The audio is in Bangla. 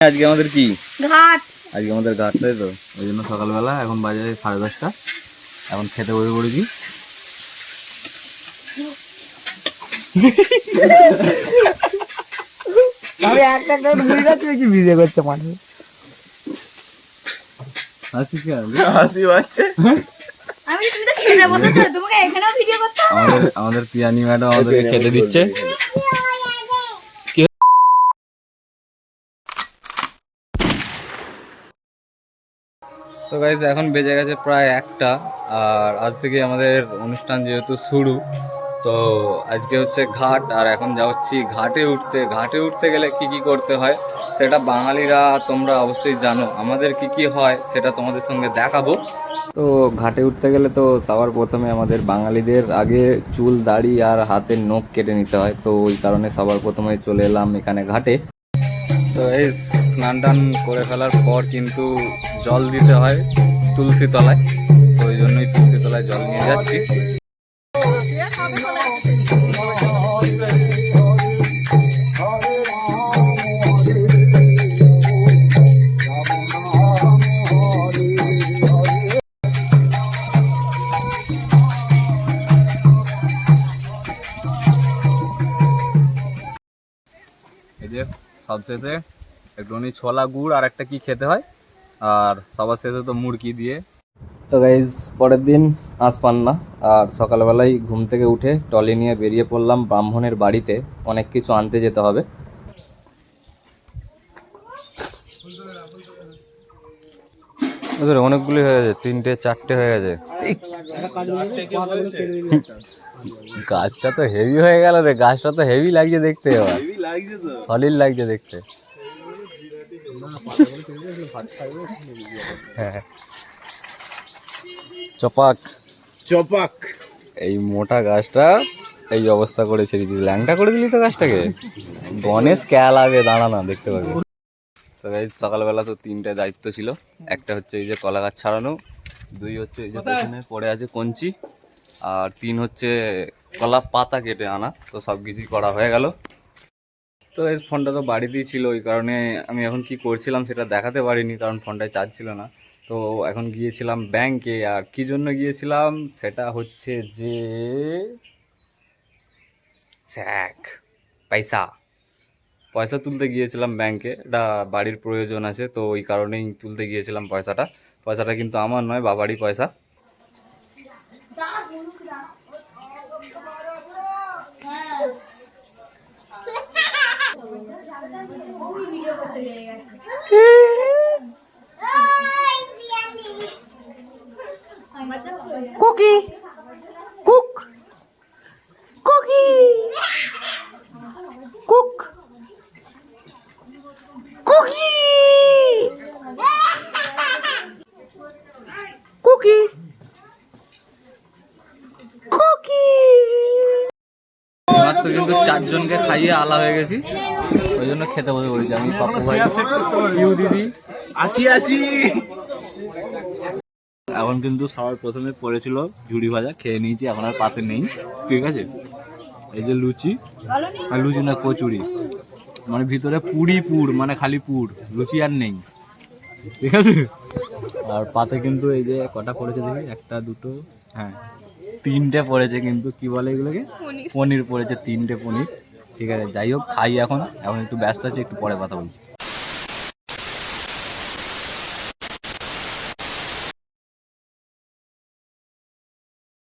আজকে আমাদের কি? ঘাট। আজকে আমাদের ঘাট তাই তো? ওই জন্য সকালবেলা এখন বাজে সাড়ে দশটা। এখন খেতে বসে পড়েছি। আমি একটা কি করছে মানুষ হাসি কি হাসি পাচ্ছে। আমি তুমি তো খেতে বসেছো তোমাকে এখানেও ভিডিও করতে আমাদের আমাদের পিয়ানি ম্যাডাম আমাদেরকে খেতে দিচ্ছে। তো গাইজ এখন বেজে গেছে প্রায় একটা, আর আজ থেকে আমাদের অনুষ্ঠান যেহেতু শুরু, তো আজকে হচ্ছে ঘাট, আর এখন যাচ্ছি ঘাটে উঠতে। ঘাটে উঠতে গেলে কি কি করতে হয়, সেটা বাঙালিরা তোমরা অবশ্যই জানো। আমাদের কি কি হয়, সেটা তোমাদের সঙ্গে দেখাবো। তো ঘাটে উঠতে গেলে তো সবার প্রথমে আমাদের বাঙালিদের আগে চুল, দাড়ি আর হাতের নখ কেটে নিতে হয়, তো ওই কারণে সবার প্রথমে চলে এলাম এখানে ঘাটে। তো এই স্নান টান করে ফেলার পর কিন্তু জল দিতে হয় তুলসী তলায়। ওই জন্যই তুলসী তলায় জল নিয়ে যাচ্ছি। সবশেষে একটুখানি ছোলা গুড় আর একটা কি খেতে হয়? আর সবার শেষে তো মুরগি দিয়ে। তো গাইজ পরের দিন আসপান না। আর সকালবেলায় ঘুম থেকে উঠে টলি নিয়ে বেরিয়ে পড়লাম ব্রাহ্মণের বাড়িতে। অনেক কিছু আনতে যেতে হবে। অনেকগুলি হয়ে গেছে তিনটে চারটে হয়ে গেছে। গাছটা তো হেভি হয়ে গেল রে গাছটা তো হেভি লাগছে দেখতে এবার। সলিড লাগছে দেখতে। হ্যাঁ। চপাক। চপাক। এই মোটা গাছটা এই অবস্থা করে ছেড়ে দিলি ল্যাংটা করে দিলি তো গাছটাকে? গণেশ ক্যালাবে দাঁড়া না দেখতে পাবি। তো এই সকালবেলা তো তিনটে দায়িত্ব ছিল। একটা হচ্ছে এই যে কলা গাছ ছাড়ানো দুই হচ্ছে এই যে পেছনে পড়ে আছে কঞ্চি আর তিন হচ্ছে কলা পাতা কেটে আনা। তো সব কিছুই করা হয়ে গেল। তো এই ফোনটা তো বাড়িতেই ছিল, ওই কারণে আমি এখন কি করছিলাম সেটা দেখাতে পারিনি, কারণ ফোনটায় চার্জ ছিল না। তো এখন গিয়েছিলাম ব্যাংকে আর কি জন্য গিয়েছিলাম? সেটা হচ্ছে যে, স্যাক, পয়সা। পয়সা তুলতে গিয়েছিলাম ব্যাংকে এটা বাড়ির প্রয়োজন আছে, তো ওই কারণেই তুলতে গিয়েছিলাম পয়সাটা। পয়সাটা কিন্তু আমার নয়, বাবারই পয়সা ভিডিও করতে লেগে গেছে আমার তো কুকি? কুক? কুকি? কুক? কুকি? কুকি? কুকি? চারজনকে খাইয়ে আলা হয়ে গেছি। ওই জন্য খেতে বসে বলছি আমি পাপ্পু ভাই। ইউ দিদি। আছি আছি। এখন কিন্তু সবার প্রথমে পড়েছিল ঝুড়ি ভাজা খেয়ে নিয়েছি এখন আর পাতে নেই ঠিক আছে? এই যে লুচি আর লুচি না কচুরি। মানে ভিতরে পুরি পুর মানে খালি পুর লুচি আর নেই। ঠিক আছে? আর পাতে কিন্তু এই যে কটা পড়েছে দেখি? একটা দুটো হ্যাঁ। তিনটে পড়েছে কিন্তু কি বলে এগুলোকে? পনির পড়েছে তিনটে পনির। ঠিক আছে যাই হোক খাই এখন এখন একটু ব্যস্ত আছে একটু পরে কথা বলছি।